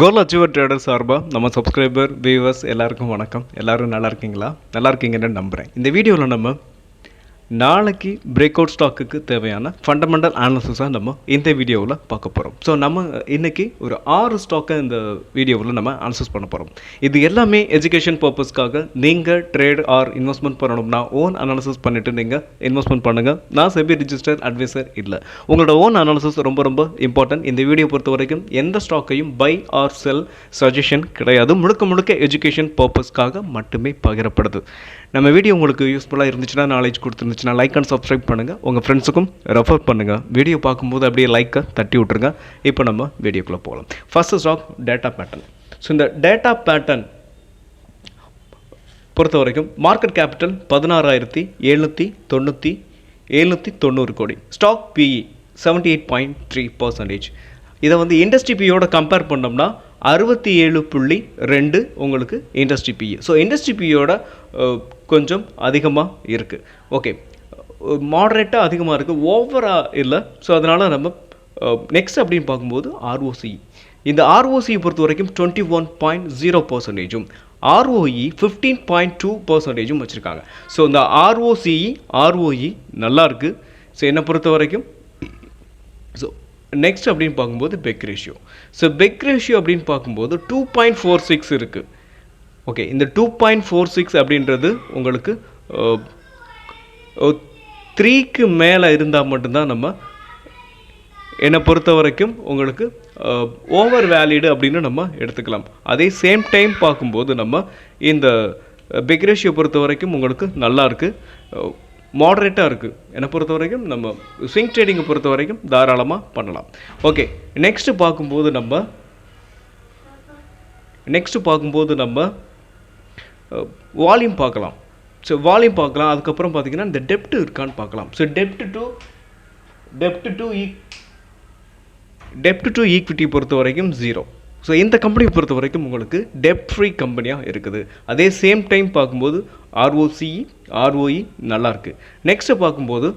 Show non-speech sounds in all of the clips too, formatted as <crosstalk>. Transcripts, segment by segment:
கோல் achiever trader சார்பாக நம்ம subscriber viewers எல்லாருக்கும் வணக்கம். எல்லோரும் நல்லா இருக்கீங்களா? நல்லா இருக்கீங்கன்னு நம்புகிறேன் இந்த வீடியோவில் நம்ம நாளைக்கு பிரேக் அவுட் ஸ்டாக்குக்கு தேவையான ஃபண்டமெண்டல் அனாலிசிஸாக நம்ம இந்த வீடியோவில் பார்க்க போகிறோம் ஸோ நம்ம இன்றைக்கி ஒரு ஆறு ஸ்டாக்கை இந்த வீடியோவில் நம்ம அனாலிசிஸ் பண்ண போகிறோம் இது எல்லாமே எஜுகேஷன் பர்பஸ்க்காக நீங்கள் ட்ரேட் ஆர் இன்வெஸ்ட்மெண்ட் பண்ணணும்னா ஓன் அனாலிசிஸ் பண்ணிவிட்டு நீங்கள் இன்வெஸ்ட்மெண்ட் பண்ணுங்கள் நான் செபி ரிஜிஸ்டர் அட்வைசர் இல்லை. உங்களோட ஓன் அனாலிசிஸ் ரொம்ப ரொம்ப இம்பார்ட்டன்ட் இந்த வீடியோ பொறுத்த வரைக்கும் எந்த ஸ்டாக்கையும் பை ஆர் செல் சஜஷன் கிடையாது. முழுக்க முழுக்க எஜுகேஷன் பர்பஸ்க்காக மட்டுமே பகிரப்படுது. நம்ம வீடியோ உங்களுக்கு யூஸ்ஃபுல்லாக இருந்துச்சுன்னா நாலேஜ் கொடுத்துருந்துச்சுன்னா லைக் அண்ட் சப்ஸ்கிரைப் பண்ணுங்கள் உங்கள் ஃப்ரெண்ட்ஸுக்கும் ரெஃபர் பண்ணுங்கள் வீடியோ பார்க்கும்போது அப்படியே லைக்கை தட்டி விட்ருங்க இப்போ நம்ம வீடியோக்குள்ளே போகலாம். First stock data pattern so இந்த டேட்டா பேட்டர்ன் பொறுத்த வரைக்கும் மார்க்கெட் கேபிட்டல் பதினாறாயிரத்தி எழுநூற்றி தொண்ணூற்றி எழுநூற்றி தொண்ணூறு கோடி. Stock PE seventy eight point three percentage இதை வந்து இண்டஸ்ட்ரி பியோட கம்பேர் பண்ணோம்னா அறுபத்தி ஏழு புள்ளி ரெண்டு உங்களுக்கு இண்டஸ்ட்ரி பிஇ ஸோ இண்டஸ்ட்ரி பியோட கொஞ்சம் அதிகமாக இருக்குது ஓகே மாடரேட்டாக அதிகமாக இருக்குது ஓவராக இல்லை. ஸோ அதனால் நம்ம uh, நெக்ஸ்ட் அப்படின்னு பார்க்கும்போது ஆர்ஓசி இந்த ஆர்ஓசியை பொறுத்த வரைக்கும் டுவெண்ட்டி ஒன் பாயிண்ட் ஜீரோ பர்சன்டேஜும் ஆர்ஓஇ ஃபிஃப்டீன் பாயிண்ட் டூ பர்சன்டேஜும் வச்சுருக்காங்க. ஸோ இந்த ஆர்ஓசிஇ ஆர்ஓஇ நல்லா இருக்குது ஸோ என்னை பொறுத்த வரைக்கும் ஸோ நெக்ஸ்ட் அப்படின்னு பார்க்கும்போது PEG ratio so PEG ratio அப்படின்னு பார்க்கும்போது டூ பாயிண்ட் ஃபோர் சிக்ஸ் இருக்குது ஓகே இந்த டூ பாயிண்ட் ஃபோர் சிக்ஸ் அப்படின்றது உங்களுக்கு uh, uh, த்ரீக்கு மேலே இருந்தால் மட்டும்தான் நம்ம என்னை பொறுத்த வரைக்கும் உங்களுக்கு uh, ஓவர் வேலிடு அப்படின்னு நம்ம எடுத்துக்கலாம். அதே சேம் டைம் பார்க்கும்போது நம்ம இந்த பிக்ரேஷியை பொறுத்த வரைக்கும் உங்களுக்கு நல்லா இருக்குது மாடரேட்டாக இருக்குது என்னை பொறுத்த வரைக்கும் நம்ம ஸ்விங் ட்ரேடிங்கை பொறுத்த வரைக்கும் தாராளமாக பண்ணலாம். ஓகே நெக்ஸ்ட்டு பார்க்கும்போது நம்ம நெக்ஸ்ட்டு பார்க்கும்போது நம்ம வால்யூம் பார்க்கலாம். ஸோ வால்யூம் பார்க்கலாம். அதுக்கப்புறம் பார்த்தீங்கன்னா இந்த டெப்ட் இருக்கான்னு பார்க்கலாம். So dept to dept to E dept to equity பொறுத்த வரைக்கும் ஜீரோ ஸோ இந்த கம்பெனி பொறுத்த வரைக்கும் உங்களுக்கு டெப்ட் ஃப்ரீ கம்பெனியாக இருக்குது. அதே சேம் டைம் பார்க்கும்போது ஆர்ஓசிஇ ஆர்ஓஇ நல்லாயிருக்கு நெக்ஸ்ட்டு பார்க்கும்போது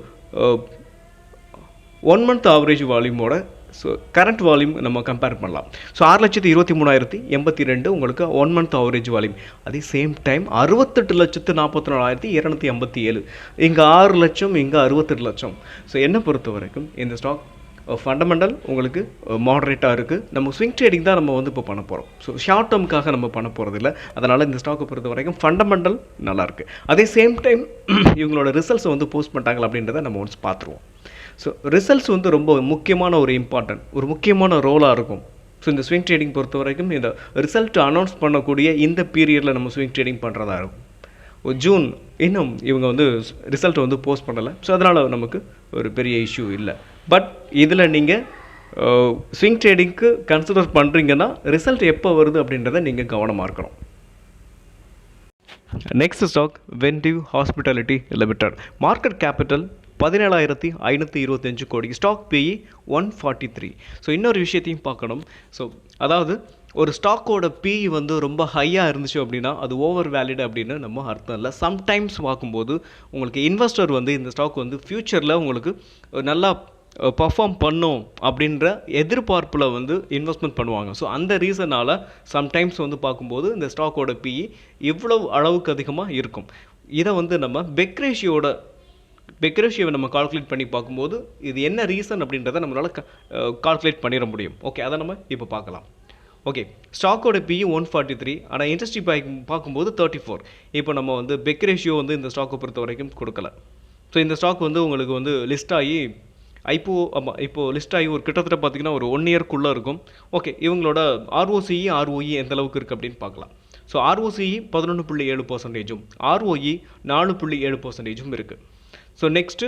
ஒன் மந்த் ஆவரேஜ் வால்யூமோட ஸோ கரண்ட் வால்யூம் நம்ம கம்பேர் பண்ணலாம். ஸோ ஆறு லட்சத்து இருபத்தி மூணாயிரத்தி எண்பத்தி ரெண்டு உங்களுக்கு ஒன் மந்த் ஆவரேஜ் வால்யூம் அதே சேம் டைம் அறுபத்தெட்டு லட்சத்து நாற்பத்தி நாலாயிரத்தி இரநூத்தி ஐம்பத்தி ஏழு. இங்கே ஆறு லட்சம் இங்கே அறுபத்தெட்டு லட்சம். ஸோ என்னை பொறுத்த வரைக்கும் இந்த ஸ்டாக் ஃபண்டமெண்டல் uh, உங்களுக்கு uh, மாடரேட்டாக இருக்குது நம்ம ஸ்விங் ட்ரேடிங் தான் நம்ம வந்து இப்போ பண்ண போகிறோம் ஸோ ஷார்ட் டேர்முக்காக நம்ம பண்ண போகிறது இல்லை அதனால் இந்த ஸ்டாக்கை பொறுத்த வரைக்கும் ஃபண்டமெண்டல் நல்லாயிருக்கு அதே சேம் டைம் <clears throat> இவங்களோட ரிசல்ட்ஸை வந்து போஸ்ட் பண்ணிட்டாங்களா அப்படின்றத நம்ம ஒன்ஸ் பார்த்துருவோம். ஸோ ரிசல்ட்ஸ் வந்து ரொம்ப முக்கியமான ஒரு இம்பார்ட்டன்ட் ஒரு முக்கியமான ரோலாக இருக்கும். ஸோ இந்த ஸ்விங் ட்ரேடிங் பொறுத்த வரைக்கும் இந்த ரிசல்ட் அனௌன்ஸ் பண்ணக்கூடிய இந்த பீரியடில் நம்ம ஸ்விங் ட்ரேடிங் பண்ணுறதா இருக்கும். ஜூன் இன்னும் இவங்க வந்து ரிசல்ட் வந்து போஸ்ட் பண்ணலை. ஸோ அதனால் நமக்கு ஒரு பெரிய இஷ்யூ இல்லை. பட் இதில் நீங்கள் ஸ்விங் ட்ரேடிங்க்கு கன்சிடர் பண்ணுறீங்கன்னா ரிசல்ட் எப்போ வருது அப்படின்றத நீங்கள் கவனமாக இருக்கணும். Next stock Ventive hospitality limited market capital பதினேழாயிரத்தி ஐநூற்றி இருபத்தஞ்சு கோடி. Stock PE one forty three so இன்னொரு விஷயத்தையும் பார்க்கணும். ஸோ அதாவது ஒரு ஸ்டாக்கோட பிஇ வந்து ரொம்ப ஹையாக இருந்துச்சு அப்படின்னா அது ஓவர் வேலிட் அப்படின்னு நம்ம அர்த்தம் இல்லை. சம்டைம்ஸ் பார்க்கும்போது உங்களுக்கு இன்வெஸ்டர் வந்து இந்த ஸ்டாக் வந்து ஃப்யூச்சரில் உங்களுக்கு நல்லா பர்ஃபார்ம் பண்ணும் அப்படின்ற எதிர்பார்ப்பில் வந்து இன்வெஸ்ட்மெண்ட் பண்ணுவாங்க. ஸோ அந்த ரீசனால் சம்டைம்ஸ் வந்து பார்க்கும்போது இந்த ஸ்டாக்கோட பிஇ இவ்வளவு அளவுக்கு அதிகமாக இருக்கும். இதை வந்து நம்ம பெக்ரேஷியோட பெக்ரேஷியோவை நம்ம கால்குலேட் பண்ணி பார்க்கும்போது இது என்ன ரீசன் அப்படின்றத நம்மளால் கால்குலேட் பண்ணிட முடியும். ஓகே அதை நம்ம இப்போ பார்க்கலாம். ஓகே ஸ்டாக்கோட பிஇ ஒன் ஃபார்ட்டி த்ரீ ஆனால் இண்டஸ்ட்ரி பேக் பார்க்கும்போது தேர்ட்டி ஃபோர் இப்போ நம்ம வந்து பெக் ரேஷியோ வந்து இந்த ஸ்டாக்கை பொறுத்த வரைக்கும் கொடுக்கல. ஸோ இந்த ஸ்டாக் வந்து உங்களுக்கு வந்து லிஸ்ட் ஆகி ஐப்போ ஆமாம் இப்போது லிஸ்ட் ஆகி ஒரு கிட்டத்தட்ட பார்த்தீங்கன்னா ஒரு ஒன் இயர்க்குள்ளே இருக்கும். ஓகே இவங்களோட ஆர்ஓசிஇ ஆர்ஓஇ எந்த அளவுக்கு இருக்குது அப்படின்னு பார்க்கலாம். ஸோ ஆர்ஓசிஇ பதினொன்று புள்ளி ஏழு பர்சன்டேஜும் ஆர்ஓஇ நாலு புள்ளி ஏழு பர்சன்டேஜும் இருக்குது ஸோ நெக்ஸ்ட்டு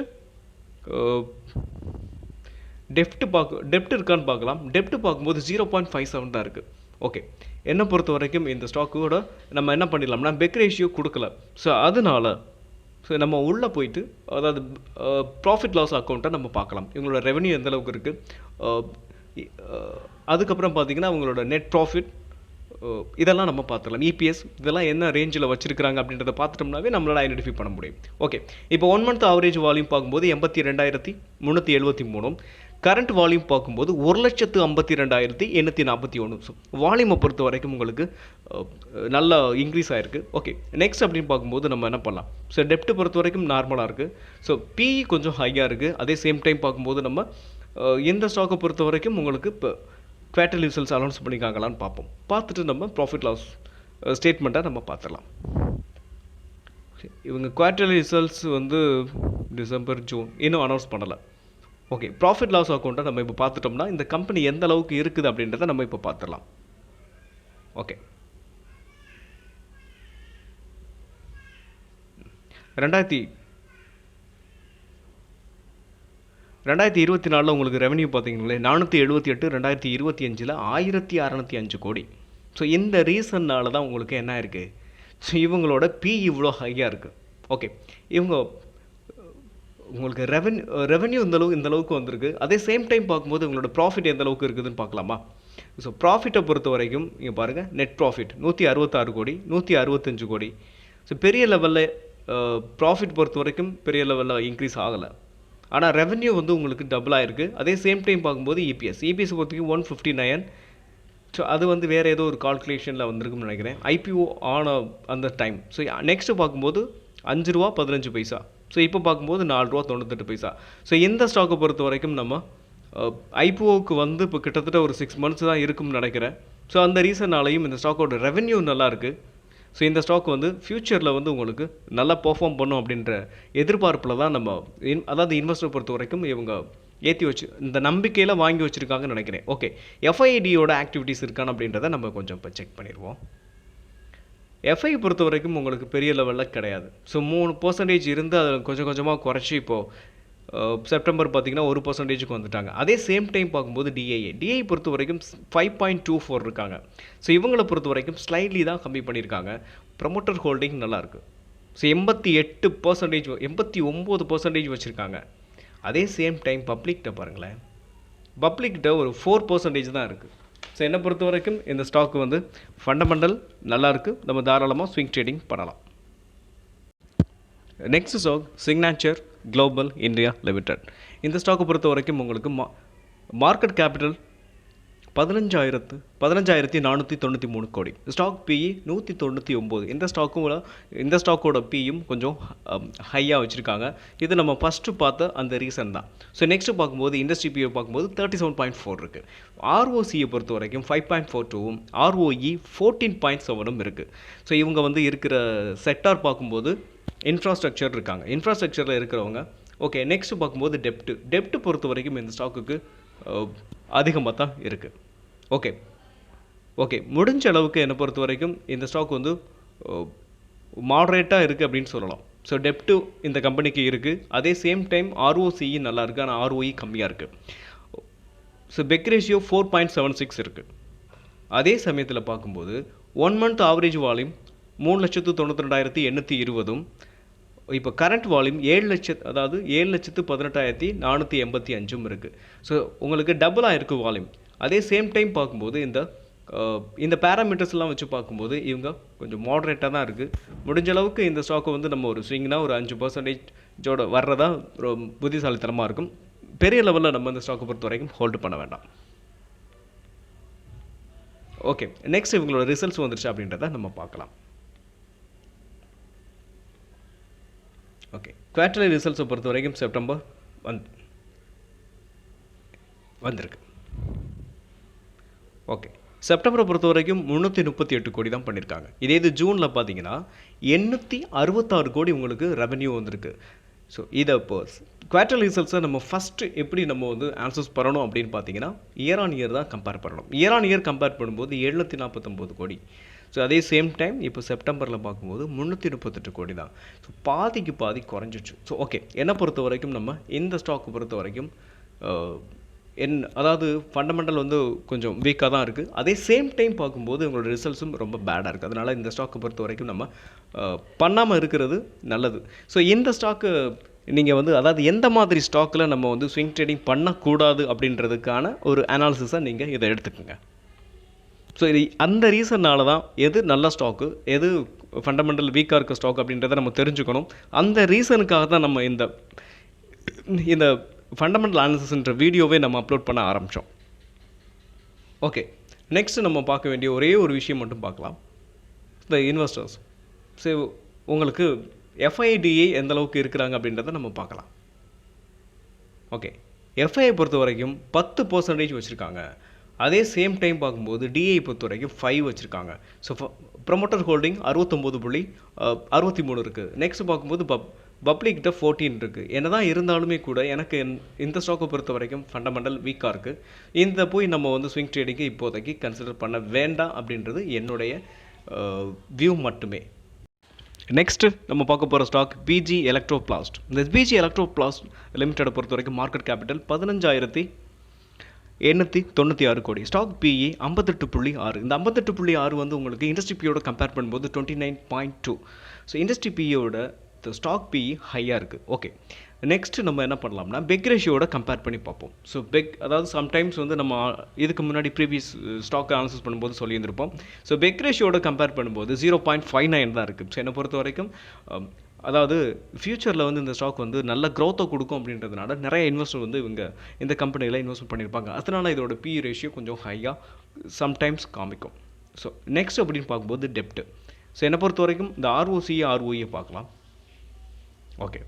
டெப்ட் பார்க்க டெப்ட் இருக்கான்னு பார்க்கலாம். டெப்ட் பார்க்கும்போது ஜீரோ பாயிண்ட் ஃபைவ் செவன் தான் இருக்குது ஓகே என்னை பொறுத்த வரைக்கும் இந்த ஸ்டாக்கோட நம்ம என்ன பண்ணிடலாம்னா பெக் ரேஷியோ கொடுக்கல. ஸோ அதனால ஸோ நம்ம உள்ளே போயிட்டு அதாவது ப்ராஃபிட் லாஸ் அக்கௌண்ட்டை நம்ம பார்க்கலாம். இவங்களோட ரெவன்யூ எந்த அளவுக்கு இருக்குது uh, uh, அதுக்கப்புறம் பார்த்தீங்கன்னா அவங்களோட நெட் ப்ராஃபிட் இதெல்லாம் நம்ம பார்த்துக்கலாம் இபிஎஸ் இதெல்லாம் என்ன ரேஞ்சில் வச்சிருக்காங்க அப்படின்றத பார்த்துட்டோம்னாவே நம்மளால் ஐடென்டிஃபை பண்ண முடியும். ஓகே இப்போ ஒன் மந்த் ஆவரேஜ் வால்யூம் பார்க்கும்போது எண்பத்தி ரெண்டாயிரத்தி முந்நூற்றி எழுபத்தி மூணும் கரண்ட் வால்யூம் பார்க்கும்போது ஒரு லட்சத்து ஐம்பத்தி ரெண்டாயிரத்தி எண்ணூற்றி நாற்பத்தி ஒன்று ஸோ வால்யூமை பொறுத்த வரைக்கும் உங்களுக்கு நல்ல நல்லா இன்க்ரீஸ் ஆகிருக்கு ஓகே நெக்ஸ்ட் அப்படின்னு பார்க்கும்போது நம்ம என்ன பண்ணலாம்? ஸோ டெப்ட் பொறுத்த வரைக்கும் நார்மலாக இருக்குது ஸோ பிஇ கொஞ்சம் ஹையாக இருக்குது அதே சேம் டைம் பார்க்கும்போது நம்ம எந்த இந்த ஸ்டாக்கை பொறுத்த வரைக்கும் உங்களுக்கு இப்போ ஃபேட்டல் ரிசல்ட்ஸ் அனௌன்ஸ் பண்ணிக்காங்களான்னு பார்ப்போம். பார்த்துட்டு நம்ம ப்ராஃபிட் லாஸ் ஸ்டேட்மெண்ட்டாக நம்ம பார்த்துடலாம். இவங்க குவார்டர்லி ரிசல்ட்ஸ் வந்து டிசம்பர் ஜூன் இன்னும் அனௌன்ஸ் பண்ணலை. ஓகே ப்ராஃபிட் லாஸ் அக்கௌண்ட்டை நம்ம இப்போ பார்த்துட்டோம்னா இந்த கம்பெனி எந்த அளவுக்கு இருக்குது அப்படின்றத நம்ம இப்போ பார்த்துடலாம். ஓகே ரெண்டாயிரத்தி ரெண்டாயிரத்தி இருபத்தி நாலில் உங்களுக்கு ரெவன்யூ பார்த்தீங்களே நானூற்றி எழுபத்தி எட்டு ரெண்டாயிரத்தி இருபத்தி அஞ்சில் ஆயிரத்தி அறநூற்றி அஞ்சு கோடி. ஸோ இந்த ரீசன்னால் தான் உங்களுக்கு என்ன இருக்குது ஸோ இவங்களோட பி இவ்வளோ ஹையாக இருக்குது ஓகே இவங்க உங்களுக்கு ரெவன்யூ ரெவன்யூ இந்தளவு இந்தளவுக்கு இந்த அளவுக்கு வந்திருக்கு. அதே சேம் டைம் பார்க்கும்போது உங்களோட ப்ராஃபிட் எந்த அளவுக்கு இருக்குதுன்னு பார்க்கலாமா? ஸோ ப்ராஃபிட்டை பொறுத்த வரைக்கும் இங்கே பாருங்கள் நெட் ப்ராஃபிட் நூற்றி அறுபத்தாறு கோடி நூற்றி அறுபத்தஞ்சு கோடி. ஸோ பெரிய லெவலில் ப்ராஃபிட் பொறுத்த வரைக்கும் பெரிய லெவலில் இன்க்ரீஸ் ஆகலை. ஆனால் ரெவன்யூ வந்து உங்களுக்கு டபுள் ஆயிருக்கு. அதே சேம் டைம் பார்க்கும்போது இபிஎஸ் இபிஎஸ் பொறுத்தவரைக்கும் ஒன் ஃபிஃப்டி நைன் ஸோ அது வந்து வேறு ஏதோ ஒரு கால்குலேஷனில் வந்திருக்கும்னு நினைக்கிறேன். ஐபிஓ ஆன அந்த டைம் ஸோ நெக்ஸ்ட்டு பார்க்கும்போது அஞ்சு ரூபா பதினஞ்சு பைசா. ஸோ இப்போ பார்க்கும்போது நாலு ரூபா தொண்ணூத்தெட்டு பைசா. ஸோ இந்த ஸ்டாக்கை பொறுத்த வரைக்கும் நம்ம ஐபிஓவுக்கு வந்து இப்போ கிட்டத்தட்ட ஒரு சிக்ஸ் மந்த்ஸ் தான் இருக்கும்னு நினைக்கிறேன். ஸோ அந்த ரீசன்னாலையும் இந்த ஸ்டாக்கோட ரெவென்யூ நல்லாயிருக்கு ஸோ இந்த ஸ்டாக் வந்து ஃப்யூச்சரில் வந்து உங்களுக்கு நல்லா பர்ஃபார்ம் பண்ணும் அப்படின்ற எதிர்பார்ப்பில் தான் நம்ம இன் அதாவது இன்வெஸ்டர் பொறுத்த வரைக்கும் இவங்க ஏற்றி வச்சு இந்த நம்பிக்கையில் வாங்கி வச்சுருக்காங்கன்னு நினைக்கிறேன். ஓகே எஃப்ஐடியோட ஆக்டிவிட்டீஸ் இருக்கான்னு அப்படின்றத நம்ம கொஞ்சம் இப்போ செக் பண்ணிடுவோம். எஃப்ஐ பொறுத்த வரைக்கும் உங்களுக்கு பெரிய லெவலில் கிடையாது. ஸோ மூணு பர்சன்டேஜ் இருந்து அதை கொஞ்சம் கொஞ்சமாக குறைச்சி இப்போது செப்டம்பர் பார்த்தீங்கன்னா ஒரு பர்சன்டேஜுக்கு வந்துட்டாங்க. அதே சேம் டைம் பார்க்கும்போது டிஐஏ டிஐ பொறுத்த வரைக்கும் ஃபைவ் பாயிண்ட் டூ ஃபோர் இருக்காங்க. ஸோ இவங்களை பொறுத்த வரைக்கும் ஸ்லைட்லி தான் கம்மி பண்ணியிருக்காங்க. ப்ரமோட்டர் ஹோல்டிங் நல்லாயிருக்கு ஸோ எண்பத்தி எட்டு பர்சன்டேஜ் எண்பத்தி ஒம்பது பர்சன்டேஜ் வச்சுருக்காங்க. அதே சேம் டைம் பப்ளிக்கிட்ட பாருங்களேன். பப்ளிக்கிட்ட ஒரு ஃபோர் பர்சன்டேஜ் தான் இருக்குது ஸோ என்னை பொறுத்த வரைக்கும் இந்த ஸ்டாக் வந்து ஃபண்டமெண்டல் நல்லாயிருக்கு நம்ம தாராளமாக ஸ்விங் ட்ரேடிங் பண்ணலாம். Next stock Signature Global India Limited இந்த ஸ்டாக்கை பொறுத்த வரைக்கும் உங்களுக்கு மா மார்க்கெட் கேபிட்டல் பதினஞ்சாயிரத்து பதினஞ்சாயிரத்தி நானூற்றி தொண்ணூற்றி மூணு கோடி. ஸ்டாக் பிஇ நூற்றி தொண்ணூற்றி ஒம்பது. இந்த ஸ்டாக்கும் இந்த ஸ்டாக்கோட பியும் கொஞ்சம் ஹையாக வச்சுருக்காங்க. இது நம்ம ஃபஸ்ட்டு பார்த்த அந்த ரீசன் தான். ஸோ நெக்ஸ்ட்டு பார்க்கும்போது இண்டஸ்ட்ரி பியை பார்க்கும்போது தேர்ட்டி செவன் பாயிண்ட் ஃபோர் இருக்குது ஆர்ஓசியை பொறுத்த வரைக்கும் ஃபைவ் பாயிண்ட் ஃபோர் டூவும் ஆர்ஓஇ ஃபோர்டீன் பாயிண்ட் செவனும் இருக்குது ஸோ இவங்க வந்து இருக்கிற செக்டார் பார்க்கும்போது இன்ஃப்ராஸ்ட்ரக்சர் இருக்காங்க. இன்ஃப்ராஸ்ட்ரக்சரில் இருக்கிறவங்க ஓகே நெக்ஸ்ட்டு பார்க்கும்போது டெப்ட்டு டெப்ட்டு பொறுத்த வரைக்கும் இந்த ஸ்டாக்குக்கு அதிகமாக தான் இருக்குது ஓகே ஓகே முடிஞ்ச அளவுக்கு என்னை பொறுத்த வரைக்கும் இந்த ஸ்டாக் வந்து மாடரேட்டாக இருக்குது அப்படின்னு சொல்லலாம். ஸோ டெப்ட்டு இந்த கம்பெனிக்கு இருக்குது அதே சேம் டைம் ஆர்ஓசிஇ நல்லா இருக்குது ஆனால் ஆர்ஓஇ கம்மியாக இருக்குது so PEG ratio four point seven six இருக்குது அதே சமயத்தில் பார்க்கும்போது ஒன் மந்த் ஆவரேஜ் வால்யூம் மூணு லட்சத்து தொண்ணூற்றி ரெண்டாயிரத்தி எண்ணூற்றி இருபதும் இப்போ கரண்ட் வால்யூம் ஏழு லட்சத்து அதாவது ஏழு லட்சத்து பதினெட்டாயிரத்தி நானூற்றி எண்பத்தி அஞ்சும் இருக்குது ஸோ உங்களுக்கு டபுளாக இருக்குது வால்யூம் அதே சேம் டைம் பார்க்கும்போது இந்த இந்த பேராமீட்டர்ஸ்லாம் வச்சு பார்க்கும்போது இவங்க கொஞ்சம் மாடரேட்டாக தான் இருக்குது முடிஞ்ச அளவுக்கு இந்த ஸ்டாக்கை வந்து நம்ம ஒரு ஸ்விங்னா ஒரு அஞ்சு பர்சன்டேஜோட வர்றதா ஒரு புத்திசாலித்தனமாக இருக்கும். பெரிய லெவலில் நம்ம இந்த ஸ்டாக்கை பொறுத்த வரைக்கும் ஹோல்டு பண்ண வேண்டாம். ஓகே நெக்ஸ்ட் இவங்களோட ரிசல்ட்ஸ் வந்துருச்சு அப்படின்றத நம்ம பார்க்கலாம். ஓகே குவார்டர்லி ரிசல்ட்ஸை பொறுத்த வரைக்கும் செப்டம்பர் வந் வந்திருக்கு. ஓகே செப்டம்பரை பொறுத்த வரைக்கும் முந்நூற்றி முப்பத்தி எட்டு கோடி தான் பண்ணியிருக்காங்க இதே இது ஜூனில் பார்த்தீங்கன்னா எண்ணூற்றி அறுபத்தாறு கோடி உங்களுக்கு ரெவென்யூ வந்திருக்கு. ஸோ இதை இப்போ குவார்டர் ரிசல்ட்ஸை நம்ம ஃபஸ்ட்டு எப்படி நம்ம வந்து ஆன்சர்ஸ் பண்ணணும் அப்படின்னு பார்த்தீங்கன்னா இயர் ஆன் இயர் தான் கம்பேர் பண்ணணும். இயர் ஆன் இயர் கம்பேர் பண்ணும்போது எழுநூற்றி நாற்பத்தொம்போது கோடி. ஸோ அதே சேம் டைம் இப்போ செப்டம்பரில் பார்க்கும்போது முந்நூற்றி முப்பத்தெட்டு கோடி தான். ஸோ பாதிக்கு பாதி குறைஞ்சிச்சு. ஸோ ஓகே என்னை பொறுத்த வரைக்கும் நம்ம இந்த ஸ்டாக்கை பொறுத்த வரைக்கும் என் அதாவது ஃபண்டமெண்டல் வந்து கொஞ்சம் வீக்காக தான் இருக்குது அதே சேம் டைம் பார்க்கும்போது உங்களோட ரிசல்ட்ஸும் ரொம்ப பேடாக இருக்குது அதனால் இந்த ஸ்டாக்கை பொறுத்த வரைக்கும் நம்ம பண்ணாமல் இருக்கிறது நல்லது. ஸோ இந்த ஸ்டாக்கு நீங்கள் வந்து அதாவது எந்த மாதிரி ஸ்டாக்கில் நம்ம வந்து ஸ்விங் ட்ரேடிங் பண்ணக்கூடாது அப்படின்றதுக்கான ஒரு அனாலிசிஸை நீங்கள் இதை எடுத்துக்கோங்க. ஸோ இது அந்த ரீசன்னால தான் எது நல்ல ஸ்டாக்கு எது ஃபண்டமெண்டல் வீக்காக இருக்க ஸ்டாக் அப்படின்றத நம்ம தெரிஞ்சுக்கணும். அந்த ரீசனுக்காக தான் நம்ம இந்த இந்த ஃபண்டமெண்டல் அனாலிசிஸ்ன்ற வீடியோவே நம்ம அப்லோட் பண்ண ஆரம்பித்தோம் ஓகே நெக்ஸ்ட் நம்ம பார்க்க வேண்டிய ஒரே ஒரு விஷயம் மட்டும் பார்க்கலாம். இந்த இன்வெஸ்டர்ஸ் சரி உங்களுக்கு எஃப்ஐடிஏ எந்த அளவுக்கு இருக்கிறாங்க அப்படின்றத நம்ம பார்க்கலாம். ஓகே எஃப்ஐயை பொறுத்த வரைக்கும் பத்து பர்சன்டேஜ் வச்சுருக்காங்க. அதே சேம் டைம் பார்க்கும்போது டிஐ பொறுத்த வரைக்கும் ஃபைவ் வச்சுருக்காங்க. ஸோ ப்ரொமோட்டர் ஹோல்டிங் அறுபத்தொம்போது புள்ளி அறுபத்தி மூணு இருக்குது நெக்ஸ்ட் பார்க்கும்போது பப் பப்ளிக்கிட்ட ஃபோர்டீன் இருக்குது என்ன தான் இருந்தாலுமே கூட எனக்கு இந்த- ஸ்டாக்கை பொறுத்த வரைக்கும் ஃபண்டமெண்டல் வீக்காக இருக்குது இந்த போய் நம்ம வந்து ஸ்விங் ட்ரேடிங்கு இப்போதைக்கு கன்சிடர் பண்ண வேண்டாம் அப்படின்றது என்னுடைய வியூ மட்டுமே. நெக்ஸ்ட்டு நம்ம பார்க்க போகிற ஸ்டாக் பிஜி எலக்ட்ரோபிளாஸ்ட் இந்த பிஜி எலக்ட்ரோபிளாஸ்ட் லிமிட்டடை பொறுத்த வரைக்கும் மார்க்கெட் கேபிட்டல் பதினஞ்சாயிரத்தி எண்ணூற்றி தொண்ணூற்றி ஆறு கோடி. ஸ்டாக் பிஇ ஐம்பத்தெட்டு புள்ளி ஆறு. இந்த ஐம்பத்தெட்டு புள்ளி ஆறு வந்து உங்களுக்கு இண்டஸ்ட்ரி பியோட கம்பேர் பண்ணும்போது twenty nine point two so industry பியோட ஸ்டாக் பிஇ ஹையாக இருக்குது ஓகே நெக்ஸ்ட் நம்ம என்ன பண்ணலாம்னா பெக் ரேஷியோட கம்பேர் பண்ணி பார்ப்போம். ஸோ பெக் அதாவது சம்டைம்ஸ் வந்து நம்ம இதுக்கு முன்னாடி ப்ரீவியஸ் ஸ்டாக் அனாலிசிஸ் பண்ணும்போது சொல்லியிருந்திருப்போம். ஸோ பெக் ரேஷியோட கம்பேர் பண்ணும்போது ஜீரோ பாயிண்ட் ஃபைவ் நைன் தான் இருக்குது ஸோ என்னை பொறுத்த வரைக்கும் um, அதாவது ஃப்யூச்சரில் வந்து இந்த ஸ்டாக் வந்து நல்ல க்ரோத்தை கொடுக்கும் அப்படின்றதுனால நிறைய இன்வெஸ்டர் வந்து இவங்க இந்த கம்பெனியில் இன்வெஸ்ட் பண்ணியிருப்பாங்க. அதனால இதோட பி ரேஷியோ கொஞ்சம் ஹையாக சம்டைம்ஸ் காமிக்கும். ஸோ நெக்ஸ்ட் அப்படின்னு பார்க்கும்போது டெப்ட்டு ஸோ என்னை பொறுத்த வரைக்கும் இந்த ஆர்ஓசியை ஆர்ஓஇயை பார்க்கலாம். ஓகே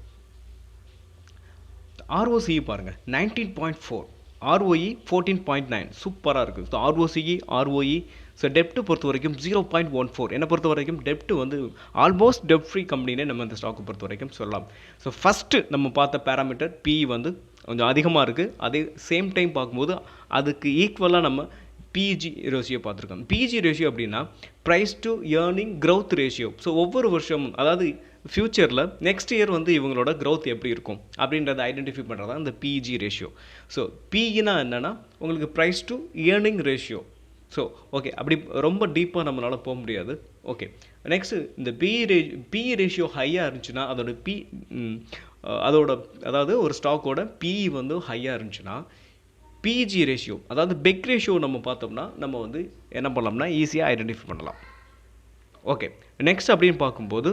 ஆர்ஓசிஇ பாருங்கள் nineteen point four ROE fourteen point nine சூப்பராக இருக்குது ஸோ ஆர்ஓசிஇ ஆர்ஓஇ ஸோ டெப்ட்டு பொறுத்த வரைக்கும் ஜீரோ பாயிண்ட் ஒன் ஃபோர் என்னை பொறுத்த வரைக்கும் டெப்ட் வந்து ஆல்மோஸ்ட் டெப் ஃப்ரீ கம்பெனினே நம்ம இந்த ஸ்டாக்கை பொறுத்த வரைக்கும் சொல்லலாம். ஸோ ஃபஸ்ட்டு நம்ம பார்த்த பேராமீட்டர் பிஇ வந்து கொஞ்சம் அதிகமாக இருக்குது அதே சேம் டைம் பார்க்கும்போது அதுக்கு ஈக்குவலாக நம்ம பிஜி ரேஷியோ பார்த்துருக்கோம். பிஜி ரேஷியோ அப்படின்னா price to earning growth ratio so ஒவ்வொரு வருஷமும் அதாவது ஃப்யூச்சரில் நெக்ஸ்ட் இயர் வந்து இவங்களோட க்ரௌத் எப்படி இருக்கும் அப்படின்றத ஐடென்டிஃபை பண்ணுறது தான் இந்த பிஜி ரேஷியோ ஸோ பிஇனா என்னென்னா உங்களுக்கு price to earning ratio so okay அப்படி ரொம்ப டீப்பாக நம்மளால் போக முடியாது. ஓகே நெக்ஸ்ட்டு இந்த பி ரே பி ரேஷியோ ஹையாக இருந்துச்சுன்னா அதோட பி அதோட அதாவது ஒரு ஸ்டாக்கோட பிஇ வந்து ஹையாக இருந்துச்சுன்னா பிஜி ரேஷியோ அதாவது பெக் ரேஷியோ நம்ம பார்த்தோம்னா நம்ம வந்து என்ன பண்ணலாம்னா ஈஸியாக ஐடென்டிஃபை பண்ணலாம். ஓகே நெக்ஸ்ட் அப்படின்னு பார்க்கும்போது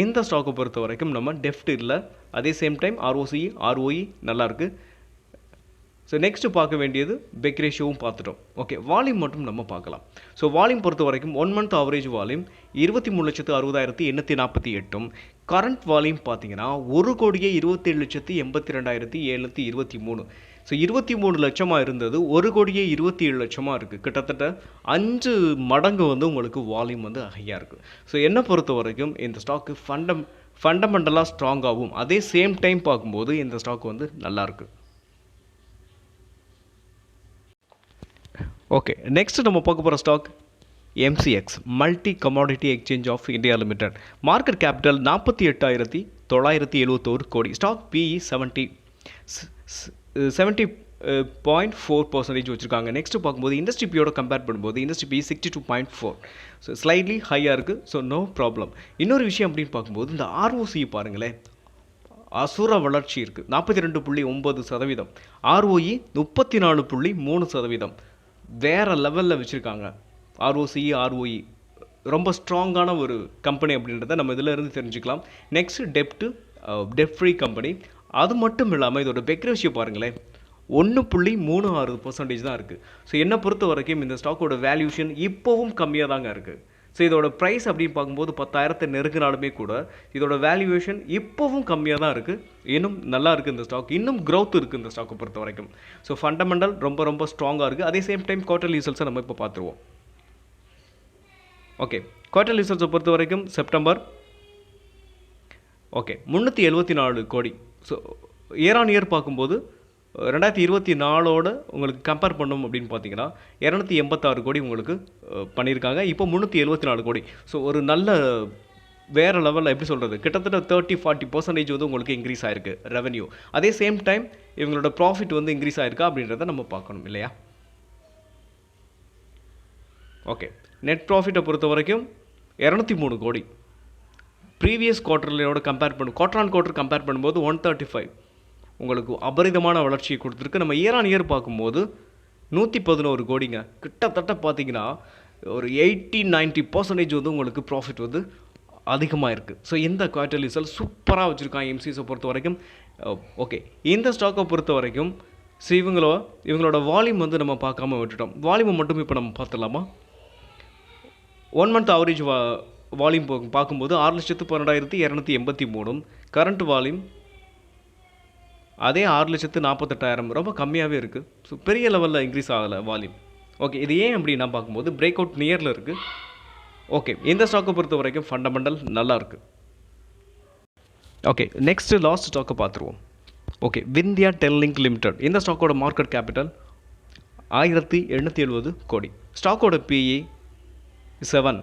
இந்த ஸ்டாக்கை பொறுத்த வரைக்கும் நம்ம டெஃப்ட் இல்லை அதே சேம் டைம் ஆர்ஓசி ஆர்ஓஇ நல்லாயிருக்கு ஸோ நெக்ஸ்ட் பார்க்க வேண்டியது பெக் ரேஷியோவும் பார்த்துட்டோம். ஓகே வால்யூம் மட்டும் நம்ம பார்க்கலாம். ஸோ வால்யூம் பொறுத்த வரைக்கும் ஒன் மந்த் ஆவரேஜ் வால்யூம் இருபத்தி மூணு லட்சத்து அறுபதாயிரத்தி எண்ணூற்றி நாற்பத்தி எட்டும். கரண்ட் வால்யூம் பார்த்தீங்கன்னா ஒரு கோடியே இருபத்தேழு லட்சத்து எண்பத்தி ரெண்டாயிரத்தி எழுநூற்றி இருபத்தி மூணு. ஸோ இருபத்தி மூணு லட்சமாக இருந்தது ஒரு கோடியே இருபத்தி ஏழு லட்சமாக இருக்குது கிட்டத்தட்ட அஞ்சு மடங்கு வந்து உங்களுக்கு வால்யூம் வந்து ஹையாக இருக்குது ஸோ என்னை பொறுத்த வரைக்கும் இந்த ஸ்டாக்கு ஃபண்டம் ஃபண்டமெண்டலாக ஸ்ட்ராங்காகவும் அதே சேம் டைம் பார்க்கும்போது இந்த ஸ்டாக் வந்து நல்லாயிருக்கு ஓகே நெக்ஸ்ட் நம்ம பார்க்க போகிற stock MCX multi commodity exchange of India Limited market capital நாற்பத்தி எட்டாயிரத்தி தொள்ளாயிரத்தி எழுபத்தோரு கோடி. Stock PE seventy seventy point four percentage வச்சுருக்காங்க. நெக்ஸ்ட் பார்க்கும்போது இண்டஸ்ட்ரி பியோட கம்பேர் பண்ணும்போது industry P sixty two point four so slightly ஹையாக இருக்குது ஸோ நோ ப்ராப்ளம் இன்னொரு விஷயம் அப்படின்னு பார்க்கும்போது இந்த ஆர்ஓசி பாருங்களேன். அசுர வளர்ச்சி இருக்குது நாற்பத்தி ரெண்டு புள்ளி ஒம்பது சதவீதம். ஆர்ஓஇ முப்பத்தி நாலு புள்ளி மூணு சதவீதம். வேறு லெவலில் வச்சுருக்காங்க. ஆர்ஓசிஇ ஆர்ஓஇ ரொம்ப ஸ்ட்ராங்கான ஒரு கம்பெனி அப்படின்றத நம்ம இதில் இருந்து தெரிஞ்சுக்கலாம். நெக்ஸ்ட் டெப்ட்டு டெப் ஃப்ரீ கம்பெனி அது மட்டும் இல்லாமல் இதோட பெக் ரேஷியோ பாருங்களேன். ஒன்று புள்ளி மூணு ஆறு பர்சன்டேஜ் தான் இருக்குது ஸோ என்னை பொறுத்த வரைக்கும் இந்த ஸ்டாக்கோட வேல்யூஷன் இப்போவும் கம்மியாக தாங்க இருக்குது ஸோ இதோட ப்ரைஸ் அப்படின்னு பார்க்கும்போது பத்தாயிரத்தை நெருங்கினாலுமே கூட இதோட வேல்யூவேஷன் இப்போவும் கம்மியாக தான் இருக்குது இன்னும் நல்லா இருக்குது இந்த ஸ்டாக் இன்னும் growth இருக்குது இந்த ஸ்டாக்கை பொறுத்த வரைக்கும். ஸோ ஃபண்டமெண்டல் ரொம்ப ரொம்ப ஸ்ட்ராங்காக இருக்குது அதே சேம் டைம் குவார்டர் ரிசல்ட்ஸை நம்ம இப்போ பார்த்துருவோம். ஓகே குவார்டர் ரிசல்ட்ஸை பொறுத்த வரைக்கும் செப்டம்பர் ஓகே முந்நூற்றி எழுபத்தி நாலு கோடி. ஸோ இயர் ஆன் இயர் பார்க்கும்போது ரெண்டாயிரத்தி இருபத்தி நாலோட உங்களுக்கு கம்பேர் பண்ணும் அப்படின்னு பார்த்தீங்கன்னா இரநூத்தி எண்பத்தாறு கோடி உங்களுக்கு பண்ணியிருக்காங்க. இப்போ முந்நூற்றி எழுபத்தி நாலு கோடி. ஸோ ஒரு நல்ல வேறு லெவலில் எப்படி சொல்கிறது கிட்டத்தட்ட தேர்ட்டி ஃபார்ட்டி பர்சன்டேஜ் வந்து உங்களுக்கு இன்க்ரீஸ் ஆயிருக்கு ரெவன்யூ அதே சேம் டைம் இவங்களோட ப்ராஃபிட் வந்து இன்க்ரீஸ் ஆயிருக்கா அப்படின்றத நம்ம பார்க்கணும் இல்லையா? ஓகே நெட் ப்ராஃபிட்டை பொறுத்த வரைக்கும் இரநூத்தி மூணு கோடி. ப்ரீவியஸ் குவார்ட்டர்லையோட கம்பேர் பண்ணும் குவார்டர் ஆன் குவார்ட்டர் கம்பேர் பண்ணும்போது ஒன் தேர்ட்டி ஃபைவ் உங்களுக்கு அபரிதமான வளர்ச்சியை கொடுத்துருக்கு. நம்ம இயர் ஆன் இயர் பார்க்கும்போது நூற்றி பதினோரு கோடிங்க. கிட்டத்தட்ட பார்த்தீங்கன்னா ஒரு எயிட்டி 90% பர்சன்டேஜ் வந்து உங்களுக்கு ப்ராஃபிட் வந்து அதிகமாக இருக்குது ஸோ இந்த குவார்டர்லி ரிசல்ட் சூப்பராக வச்சுருக்காங்க எம்சிஸை பொறுத்த வரைக்கும். ஓகே இந்த ஸ்டாக்கை பொறுத்த வரைக்கும் ஸோ இவங்களோ இவங்களோட வால்யூம் வந்து நம்ம பார்க்காம விட்டுட்டோம். வால்யூமை மட்டும் இப்போ நம்ம பார்த்துடலாமா? ஒன் மந்த் ஆவரேஜ் வா வால்யூம் பார்க்கும்போது ஆறு லட்சத்து பன்னெண்டாயிரத்தி இரநூத்தி எண்பத்தி மூணும். கரண்ட் வால்யூம் அதே ஆறு லட்சத்து நாற்பத்தெட்டாயிரம் ரொம்ப கம்மியாகவே இருக்குது ஸோ பெரிய லெவலில் இன்க்ரீஸ் ஆகலை வால்யூம் ஓகே இது ஏன் அப்படின்னா பார்க்கும்போது பிரேக் அவுட் நியரில் இருக்குது ஓகே இந்த ஸ்டாக்கை பொறுத்த வரைக்கும் ஃபண்டமெண்டல் நல்லா இருக்குது ஓகே நெக்ஸ்ட்டு லாஸ்ட் ஸ்டாக்கை பார்த்துருவோம். ஓகே விந்தியா டெல்லிங்க் லிமிடெட் இந்த ஸ்டாக்கோட மார்க்கெட் கேபிட்டல் ஆயிரத்தி எண்ணூற்றி எழுபது கோடி. ஸ்டாக்கோட பிஇ செவன்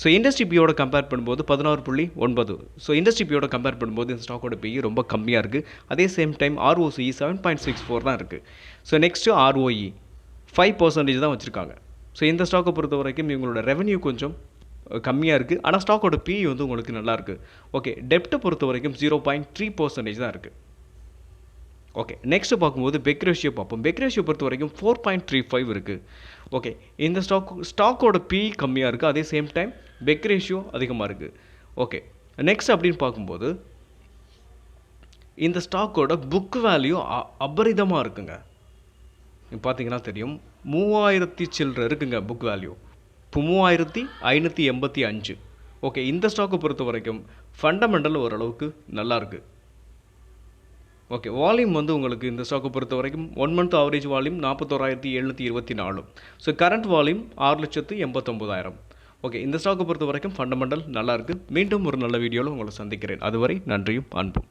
ஸோ இண்டஸ்ட்ரி பியோட கம்பேர் பண்ணும்போது பதினாறு புள்ளி ஒன்பது. ஸோ இண்டஸ்ட்ரி பியோட கம்பேர் பண்ணும்போது இந்த ஸ்டாக்கோட பிஇ ரொம்ப கம்மியாக இருக்குது அதே same time ROCE seven point six four தான் இருக்குது so next ROE five percentage தான் வச்சுருக்காங்க. ஸோ இந்த ஸ்டாக்கை பொறுத்த வரைக்கும் இவங்களோட ரெவன்யூ கொஞ்சம் கம்மியாக இருக்குது ஆனால் ஸ்டாக்கோட பிஇ வந்து உங்களுக்கு நல்லாயிருக்கு ஓகே டெப்ட்டை பொறுத்த வரைக்கும் ஜீரோ பாயிண்ட் த்ரீ பர்சன்டேஜ் தான் இருக்குது ஓகே நெக்ஸ்ட்டு பார்க்கும்போது பெக் ரேஷியோ பார்ப்போம். பெக் ரேஷியோ பொறுத்த வரைக்கும் ஃபோர் பாயிண்ட் த்ரீ ஃபைவ் இருக்குது ஓகே இந்த ஸ்டாக் ஸ்டாக்கோட பி கம்மியாக இருக்குது அதே சேம் டைம் பெக் ரேஷியோ அதிகமாக இருக்குது ஓகே நெக்ஸ்ட் அப்படின்னு பார்க்கும்போது இந்த ஸ்டாக்கோட புக் வேல்யூ அபரிதமாக இருக்குங்க. பார்த்தீங்கன்னா தெரியும். மூவாயிரத்தி சில்லற இருக்குங்க புக் வேல்யூ இப்போ மூவாயிரத்தி ஐநூற்றி எண்பத்தி அஞ்சு. ஓகே இந்த ஸ்டாக்கை பொறுத்த வரைக்கும் ஃபண்டமெண்டல் ஓரளவுக்கு நல்லா இருக்குது ஓகே வால்யூம் வந்து உங்களுக்கு இந்த ஸ்டாக்கை பொறுத்த வரைக்கும் ஒன் மந்த் ஆவரேஜ் வால்யூம் நாற்பத்தோராயிரத்தி எழுநூற்றி இருபத்தி நாலு. ஸோ கரண்ட் வால்யூம் ஆறு லட்சத்து எண்பத்தொம்போதாயிரம் ஓகே இந்த ஸ்டாக்கை பொறுத்த வரைக்கும் ஃபண்டமெண்டல் நல்லா மீண்டும் ஒரு நல்ல வீடியோவில் உங்களை சந்திக்கிறேன். அதுவரை நன்றியும் அன்பும்.